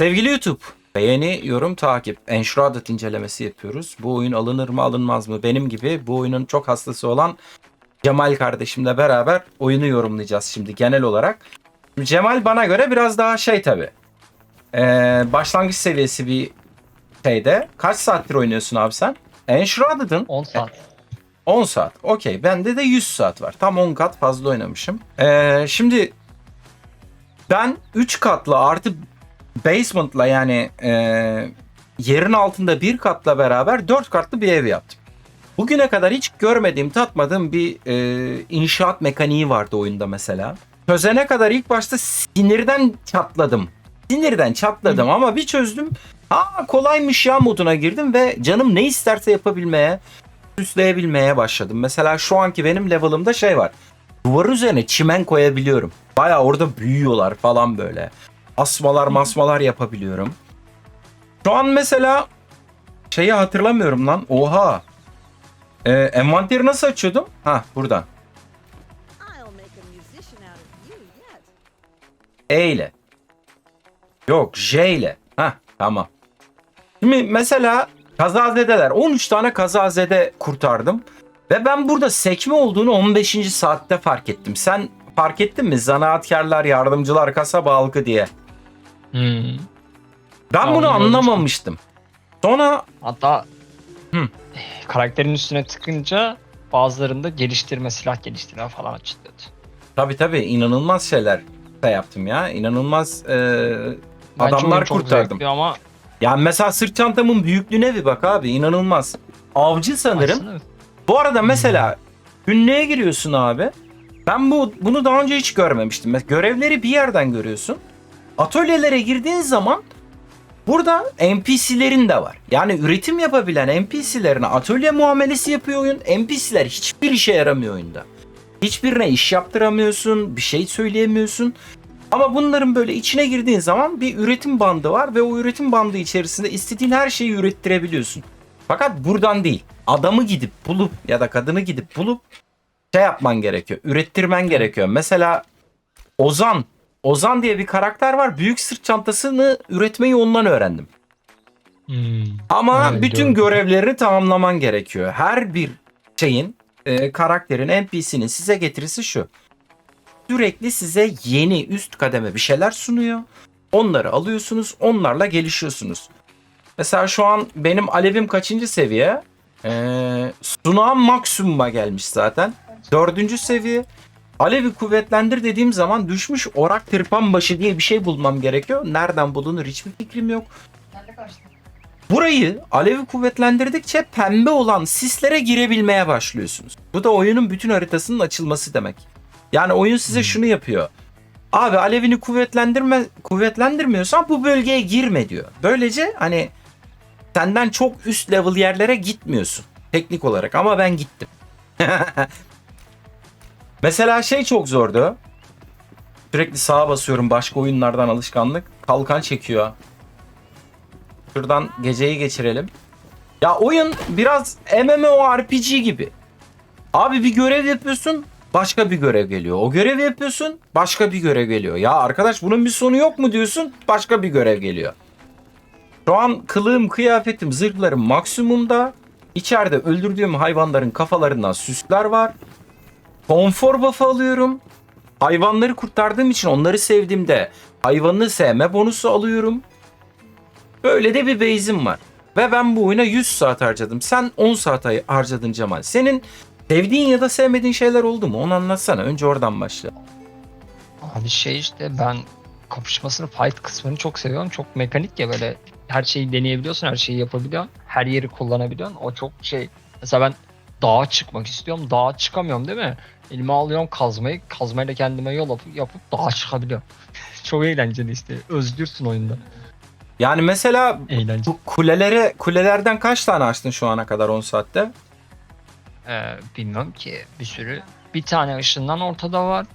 Sevgili YouTube, beğeni, yorum, takip, Enshrouded incelemesi yapıyoruz. Bu oyun alınır mı alınmaz mı? Benim gibi bu oyunun çok hastası olan Cemal kardeşimle beraber oyunu yorumlayacağız şimdi genel olarak. Cemal bana göre biraz daha şey tabi. başlangıç seviyesi bir şeyde. Kaç saattir oynuyorsun abi sen? Enshrouded'ın 10 saat. 10 saat. Okey. Bende de 100 saat var. Tam 10 kat fazla oynamışım. Ee, şimdi ben 3 katlı artı basement'la yani e, yerin altında bir katla beraber 4 katlı bir ev yaptım. Bugüne kadar hiç görmediğim, tatmadığım bir e, inşaat mekaniği vardı oyunda mesela. Çözene kadar ilk başta sinirden çatladım. Sinirden çatladım ama bir çözdüm. Ha kolaymış ya moduna girdim ve canım ne isterse yapabilmeye, süsleyebilmeye başladım. Mesela şu anki benim level'ımda şey var. Duvar üzerine çimen koyabiliyorum. Baya orada büyüyorlar falan böyle. Asmalar masmalar yapabiliyorum. Şu an mesela şeyi hatırlamıyorum lan. Oha. Ee, envanteri nasıl açıyordum? Ha buradan. E ile. Yok J ile. Ha tamam. Şimdi mesela kazazedeler. 13 tane kazazede kurtardım. Ve ben burada sekme olduğunu 15. saatte fark ettim. Sen fark ettin mi? Zanaatkarlar, yardımcılar, kasaba halkı diye. Hmm. Ben bunu Anlamıştım. anlamamıştım. Sonra Hatta Hı. karakterin üstüne tıkınca bazılarında geliştirme, silah geliştirme falan açılıyordu. tabi tabi inanılmaz şeyler de yaptım ya. İnanılmaz e, Bence adamlar oyun çok kurtardım. zevkli Ama Yani mesela sırt çantamın büyüklüğüne bir bak abi inanılmaz. Avcı sanırım. aslında Bu arada mesela günlüğe giriyorsun abi. Ben bu bunu daha önce hiç görmemiştim. Mes- Görevleri bir yerden görüyorsun. Atölyelere girdiğin zaman burada NPC'lerin de var. Yani üretim yapabilen NPC'lerine atölye muamelesi yapıyor oyun. NPC'ler hiçbir işe yaramıyor oyunda. Hiçbirine iş yaptıramıyorsun, bir şey söyleyemiyorsun. Ama bunların böyle içine girdiğin zaman bir üretim bandı var ve o üretim bandı içerisinde istediğin her şeyi ürettirebiliyorsun. Fakat buradan değil. Adamı gidip bulup ya da kadını gidip bulup şey yapman gerekiyor. Ürettirmen gerekiyor. Mesela Ozan. Ozan diye bir karakter var. Büyük sırt çantasını üretmeyi ondan öğrendim. Hmm. Ama Evet, bütün gördüm. görevlerini tamamlaman gerekiyor. Her bir şeyin, e, karakterin, NPC'nin size getirisi şu. Sürekli size yeni üst kademe bir şeyler sunuyor. Onları alıyorsunuz, onlarla gelişiyorsunuz. Mesela şu an benim alevim kaçıncı seviye? Ee, sunağım maksimuma gelmiş zaten. Dördüncü seviye. Alevi kuvvetlendir dediğim zaman düşmüş orak tırpan başı diye bir şey bulmam gerekiyor. Nereden bulunur hiçbir fikrim yok. Burayı alevi kuvvetlendirdikçe pembe olan sislere girebilmeye başlıyorsunuz. Bu da oyunun bütün haritasının açılması demek. Yani oyun size şunu yapıyor. Abi alevini kuvvetlendirme kuvvetlendirmiyorsan bu bölgeye girme diyor. Böylece hani senden çok üst level yerlere gitmiyorsun teknik olarak ama ben gittim. Mesela şey çok zordu. Sürekli sağa basıyorum başka oyunlardan alışkanlık. Kalkan çekiyor. Şuradan geceyi geçirelim. Ya oyun biraz MMORPG gibi. Abi bir görev yapıyorsun, başka bir görev geliyor. O görevi yapıyorsun, başka bir görev geliyor. Ya arkadaş bunun bir sonu yok mu diyorsun, başka bir görev geliyor. Şu an kılığım, kıyafetim, zırhlarım maksimumda. İçeride öldürdüğüm hayvanların kafalarından süsler var. Konfor buff'ı alıyorum. Hayvanları kurtardığım için onları sevdiğimde hayvanını sevme bonusu alıyorum. Böyle de bir base'im var. Ve ben bu oyuna 100 saat harcadım. Sen 10 saat harcadın Cemal. Senin sevdiğin ya da sevmediğin şeyler oldu mu? Onu anlatsana. Önce oradan başla. Abi şey işte ben kapışmasını fight kısmını çok seviyorum. Çok mekanik ya böyle her şeyi deneyebiliyorsun, her şeyi yapabiliyorsun. Her yeri kullanabiliyorsun. O çok şey. Mesela ben dağa çıkmak istiyorum. Dağa çıkamıyorum değil mi? Elime alıyorum kazmayı. Kazmayla kendime yol yapıp, yapıp dağa çıkabiliyorum. çok eğlenceli işte. Özgürsün oyunda. Yani mesela Eğlenceli. bu kulelere kulelerden kaç tane açtın şu ana kadar 10 saatte? Ee, bilmem ki bir sürü. Bir tane ışından ortada var.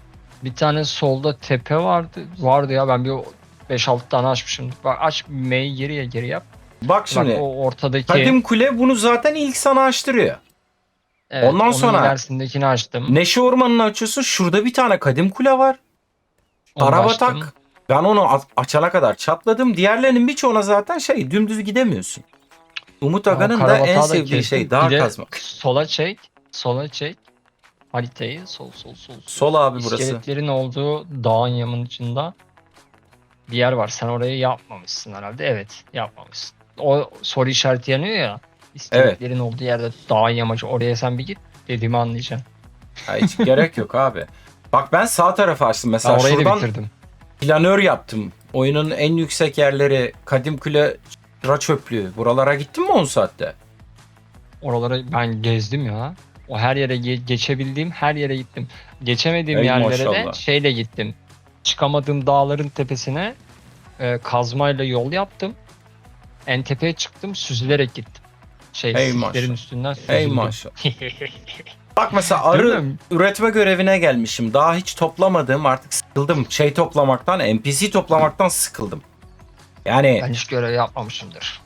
Bir tane solda tepe vardı. Vardı ya ben bir 5-6 tane açmışım. Bak aç M'yi geriye geri yap. Bak şimdi Bak o ortadaki. Kadim Kule bunu zaten ilk sana açtırıyor. Evet, ondan onun sonra- ilerisindekini açtım. Neşe Ormanı'nı açıyorsun. Şurada bir tane Kadim Kule var. Onu Arabatak. Ben onu a- açana kadar çatladım. Diğerlerinin birçoğuna zaten şey dümdüz gidemiyorsun. Umut Ama Aga'nın da en sevdiği kestim. şey dağ de kazmak. Sola çek. Sola çek. Haritayı sol sol sol. Sol abi burası. İskeletlerin olduğu dağın yanında bir yer var. Sen orayı yapmamışsın herhalde. Evet yapmamışsın. O soru işareti yanıyor ya. İskeletlerin olduğu yerde dağın yamacı. Oraya sen bir git. Dediğimi anlayacaksın. Ha, hiç gerek yok abi. Bak ben sağ tarafı açtım. Ben Mesela orayı da şuradan bitirdim. planör yaptım. Oyunun en yüksek yerleri Kadim Kule Ra Çöplüğü. Buralara gittin mi 10 saatte? Oralara ben gezdim ya. O her yere ge- geçebildiğim her yere gittim. Geçemediğim Ey yerlere de maşallah. şeyle gittim. Çıkamadığım dağların tepesine e, kazmayla yol yaptım. En tepeye çıktım süzülerek gittim. Şey Ey sislerin maşallah. üstünden süzüldüm. Ey maşallah. Bak mesela arı mi? üretme görevine gelmişim. Daha hiç toplamadım artık sıkıldım. Şey toplamaktan, NPC toplamaktan sıkıldım. Yani Ben hiç görev yapmamışımdır.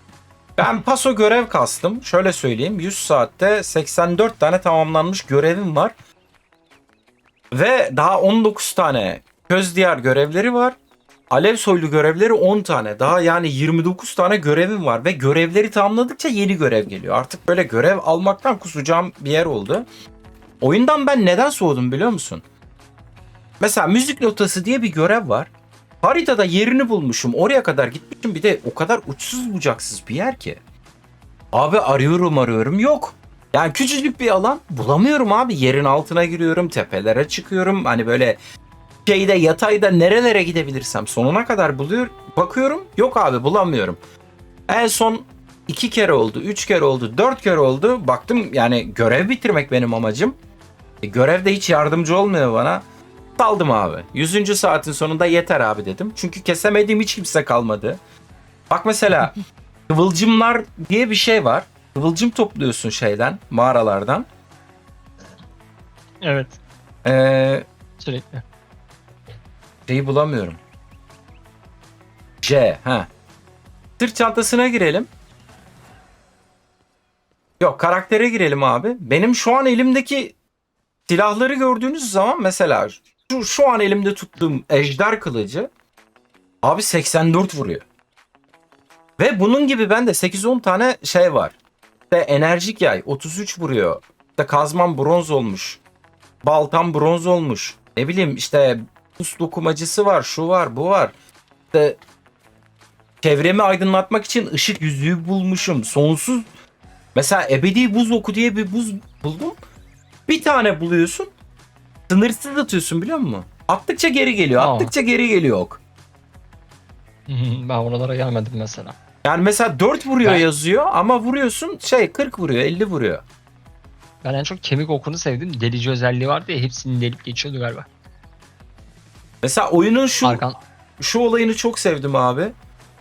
ben paso görev kastım. Şöyle söyleyeyim 100 saatte 84 tane tamamlanmış görevim var. Ve daha 19 tane köz diyar görevleri var. Alev soylu görevleri 10 tane. Daha yani 29 tane görevim var ve görevleri tamamladıkça yeni görev geliyor. Artık böyle görev almaktan kusacağım bir yer oldu. Oyundan ben neden soğudum biliyor musun? Mesela müzik notası diye bir görev var. Haritada yerini bulmuşum. Oraya kadar gitmişim. Bir de o kadar uçsuz bucaksız bir yer ki. Abi arıyorum arıyorum yok. Yani küçücük bir alan bulamıyorum abi. Yerin altına giriyorum, tepelere çıkıyorum. Hani böyle şeyde yatayda nerelere gidebilirsem sonuna kadar buluyor. Bakıyorum yok abi bulamıyorum. En son iki kere oldu, üç kere oldu, dört kere oldu. Baktım yani görev bitirmek benim amacım. E, görev de hiç yardımcı olmuyor bana. Saldım abi. Yüzüncü saatin sonunda yeter abi dedim. Çünkü kesemediğim hiç kimse kalmadı. Bak mesela kıvılcımlar diye bir şey var. Kıvılcım topluyorsun şeyden, mağaralardan. Evet. Ee, Sürekli. Şeyi bulamıyorum. C, ha. Sırt çantasına girelim. Yok karaktere girelim abi. Benim şu an elimdeki silahları gördüğünüz zaman mesela şu, şu an elimde tuttuğum ejder kılıcı abi 84 vuruyor. Ve bunun gibi bende 8-10 tane şey var. İşte enerjik yay 33 vuruyor. İşte kazmam bronz olmuş. Baltam bronz olmuş. Ne bileyim işte buz dokumacısı var, şu var, bu var. İşte çevremi aydınlatmak için ışık yüzüğü bulmuşum. Sonsuz Mesela ebedi buz oku diye bir buz buldum. Bir tane buluyorsun. Sınırsız atıyorsun biliyor musun? Attıkça geri geliyor. Aa. Attıkça geri geliyor ok. ben oralara gelmedim mesela. Yani mesela 4 vuruyor Ben- yazıyor ama vuruyorsun şey 40 vuruyor 50 vuruyor. Ben en çok kemik okunu sevdim. Delici özelliği vardı ya hepsini delip geçiyordu galiba. Mesela oyunun şu Arkan şu olayını çok sevdim abi.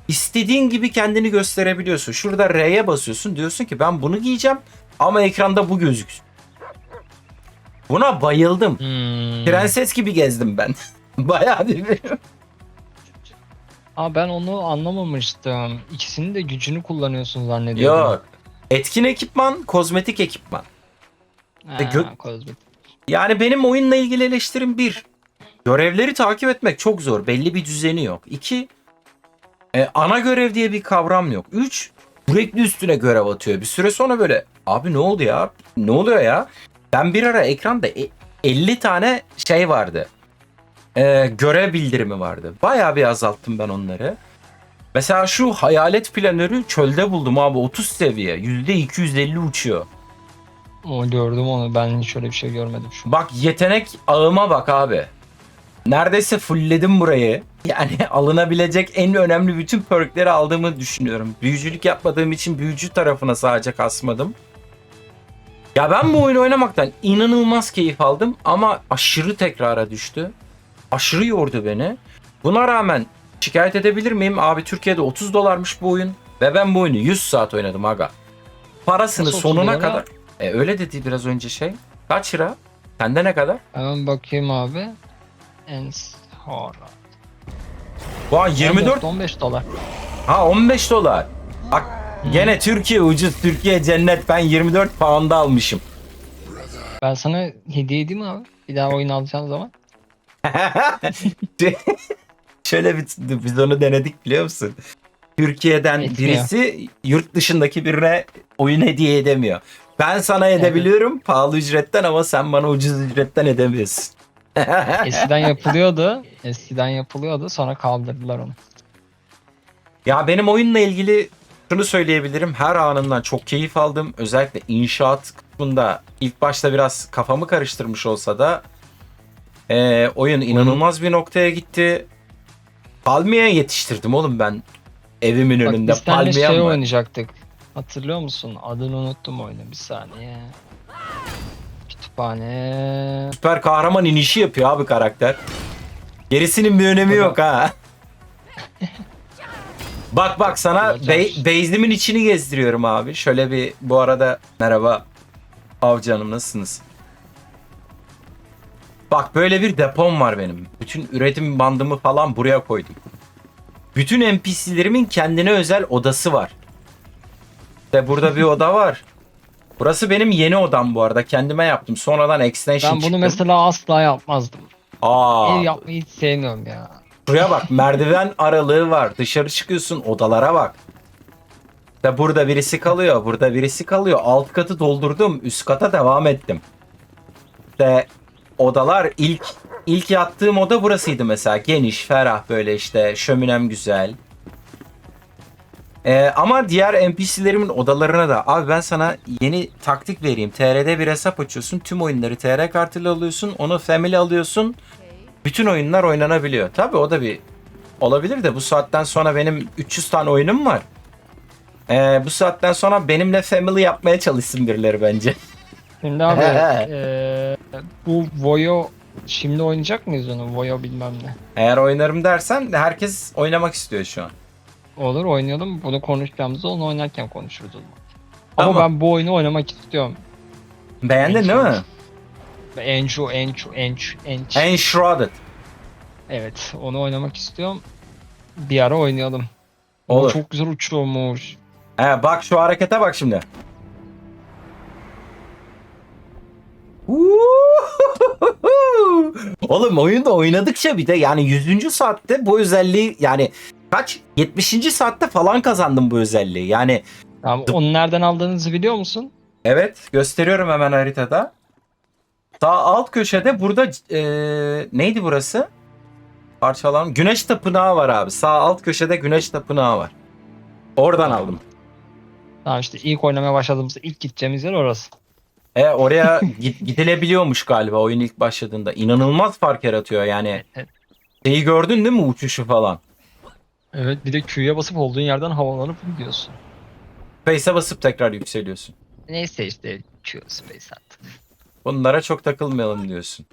İstediğin gibi kendini gösterebiliyorsun. Şurada R'ye basıyorsun. Diyorsun ki ben bunu giyeceğim ama ekranda bu gözüksün. Buna bayıldım. Hmm. Prenses gibi gezdim ben. Bayağı bir Aa ben onu anlamamıştım. İkisinin de gücünü kullanıyorsun zannediyordum. Yok. Etkin ekipman, kozmetik ekipman. Ha, gö- kozmetik. Yani benim oyunla ilgili eleştirim bir. Görevleri takip etmek çok zor. Belli bir düzeni yok. İki, e, ana görev diye bir kavram yok. Üç, sürekli üstüne görev atıyor. Bir süre sonra böyle abi ne oldu ya? Ne oluyor ya? Ben bir ara ekranda e- 50 tane şey vardı. E, görev bildirimi vardı. Bayağı bir azalttım ben onları. Mesela şu hayalet planörü çölde buldum abi 30 seviye. %250 uçuyor. O gördüm onu. Ben hiç öyle bir şey görmedim şu. Bak yetenek ağıma bak abi. Neredeyse fullledim burayı. Yani alınabilecek en önemli bütün perkleri aldığımı düşünüyorum. Büyücülük yapmadığım için büyücü tarafına sadece kasmadım. Ya ben bu oyunu oynamaktan inanılmaz keyif aldım ama aşırı tekrara düştü. Aşırı yordu beni. Buna rağmen şikayet edebilir miyim? Abi Türkiye'de 30 dolarmış bu oyun ve ben bu oyunu 100 saat oynadım aga. Parasını Nasıl 30 sonuna kadar. E öyle dedi biraz önce şey. Kaç lira? Sende ne kadar? Hemen bakayım abi. En sonra. Vay 24 15 dolar. ha 15 dolar. Bak gene Türkiye ucuz Türkiye cennet ben 24 pound'a almışım. Ben sana hediye edeyim abi? Bir daha oyun alacağın zaman. Şöyle bir biz onu denedik biliyor musun? Türkiye'den Etmiyor. birisi yurt dışındaki birine oyun hediye edemiyor. Ben sana edebiliyorum pahalı ücretten ama sen bana ucuz ücretten edemiyorsun. Eskiden yapılıyordu. Eskiden yapılıyordu. Sonra kaldırdılar onu. Ya benim oyunla ilgili şunu söyleyebilirim. Her anından çok keyif aldım. Özellikle inşaat kısmında ilk başta biraz kafamı karıştırmış olsa da eee, oyun inanılmaz bir noktaya gitti. Palmiye yetiştirdim oğlum ben evimin Bak önünde. biz seninle Palmiye şey var. oynayacaktık. Hatırlıyor musun? Adını unuttum oyunu. Bir saniye. Kütüphane. Süper kahraman inişi yapıyor abi karakter. Gerisinin bir önemi Baba. yok ha. bak bak sana base'imin içini gezdiriyorum abi. Şöyle bir bu arada merhaba avcı hanım nasılsınız? Bak böyle bir depom var benim. Bütün üretim bandımı falan buraya koydum. Bütün NPC'lerimin kendine özel odası var. İşte burada bir oda var. Burası benim yeni odam bu arada. Kendime yaptım. Sonradan extension Ben bunu çıktım. mesela asla yapmazdım. Aa, Ev yapmayı hiç sevmiyorum ya. şuraya bak merdiven aralığı var. Dışarı çıkıyorsun odalara bak. Da burada birisi kalıyor, burada birisi kalıyor. Alt katı doldurdum, üst kata devam ettim. De odalar ilk ilk yattığım oda burasıydı mesela. Geniş, ferah böyle işte şöminem güzel. Ee, ama diğer NPC'lerimin odalarına da abi ben sana yeni taktik vereyim. TR'de bir hesap açıyorsun. Tüm oyunları TR kartıyla alıyorsun. Onu family alıyorsun. Bütün oyunlar oynanabiliyor. Tabii o da bir olabilir de bu saatten sonra benim 300 tane oyunum var. Ee, bu saatten sonra benimle family yapmaya çalışsın birileri bence. Şimdi abi eee, bu Voyo şimdi oynayacak mıyız onu? Voyo bilmem ne. Eğer oynarım dersen herkes oynamak istiyor şu an. Olur oynayalım. Bunu konuşacağımızda onu oynarken konuşuruz o zaman. Ama Tamam. ben bu oyunu oynamak istiyorum. Beğendin değil mi? Enchu, Enchu, Enchu, Ench. Enshrouded. Evet, onu oynamak istiyorum. Bir ara oynayalım. Olur. O çok güzel uçuyormuş. He, bak şu harekete bak şimdi. Oğlum oyunda oynadıkça bir de yani 100. saatte bu özelliği yani kaç 70. saatte falan kazandım bu özelliği. Yani Tamam, onu nereden aldığınızı biliyor musun? evet gösteriyorum hemen haritada. Sağ alt köşede burada eee, neydi burası? Parçalan Güneş Tapınağı var abi. Sağ alt köşede Güneş Tapınağı var. Oradan aldım. Tamam işte ilk oynamaya başladığımızda ilk gideceğimiz yer orası. E oraya git- gidilebiliyormuş galiba oyun ilk başladığında. İnanılmaz fark yaratıyor yani. Evet. Şeyi gördün değil mi uçuşu falan? Evet bir de Q'ya basıp olduğun yerden havalanıp gidiyorsun. Space'e basıp tekrar yükseliyorsun. Neyse işte Q space at. Bunlara çok takılmayalım diyorsun.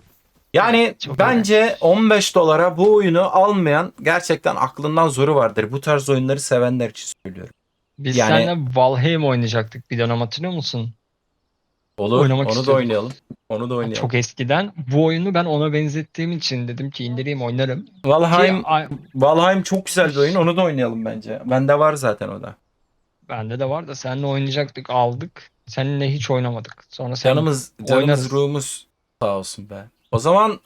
Yani Evet, çok bence 15 dolara bu oyunu almayan gerçekten aklından zoru vardır. Bu tarz oyunları sevenler için söylüyorum. Biz Yani- seninle Valheim oynayacaktık bir dönem hatırlıyor musun? Olur. Oynamak onu da istiyordum. oynayalım. Onu da oynayalım. Çok eskiden. Bu oyunu ben ona benzettiğim için dedim ki indireyim oynarım. Ki, Valheim, a- Valheim çok güzel bir oyun. Onu da oynayalım bence. Bende var zaten o da. bende de var da seninle oynayacaktık aldık. Seninle hiç oynamadık. Sonra sen Canımız, canımız oynarız. ruhumuz sağ olsun be. O zaman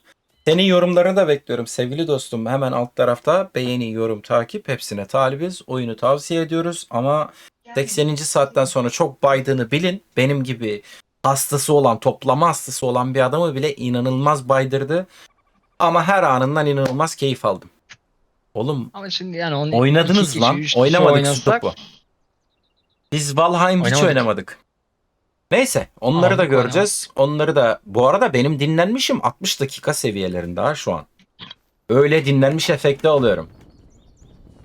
senin yorumlarını da bekliyorum sevgili dostum. Hemen alt tarafta beğeni, yorum, takip hepsine talibiz. Oyunu tavsiye ediyoruz ama 80. saatten sonra çok baydığını bilin. Benim gibi hastası olan, toplama hastası olan bir adamı bile inanılmaz baydırdı. Ama her anından inanılmaz keyif aldım. Oğlum Ama şimdi yani onu oynadınız iki kişi, lan. üç kişi Oynamadık oynasak- stopu. Biz Valheim hiç Oynamadık. oynamadık. Neyse onları da Aldık, göreceğiz. Onları da bu arada benim dinlenmişim 60 dakika seviyelerinde ha şu an. Öyle dinlenmiş efekte alıyorum.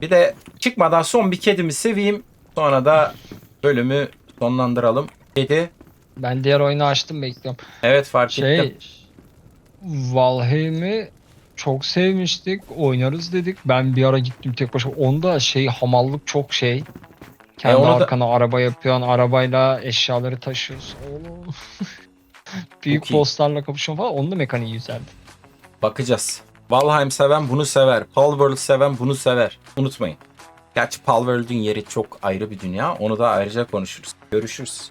Bir de çıkmadan son bir kedimi seveyim. Sonra da bölümü sonlandıralım. Kedi. Ben diğer oyunu açtım bekliyorum. Evet fark Şey ettim. Valheim'i çok sevmiştik. Oynarız dedik. Ben bir ara gittim tek başıma. Onda şey hamallık çok şey. Kendi E, onu da- arkana araba yapıyorsun. Arabayla eşyaları taşıyorsun. Büyük Çok iyi. bosslarla kapışıyorsun falan. Onun da mekaniği güzeldi. Bakacağız. Valheim seven bunu sever. Palworld seven bunu sever. Unutmayın. Gerçi Palworld'ün yeri çok ayrı bir dünya. Onu da ayrıca konuşuruz. Görüşürüz.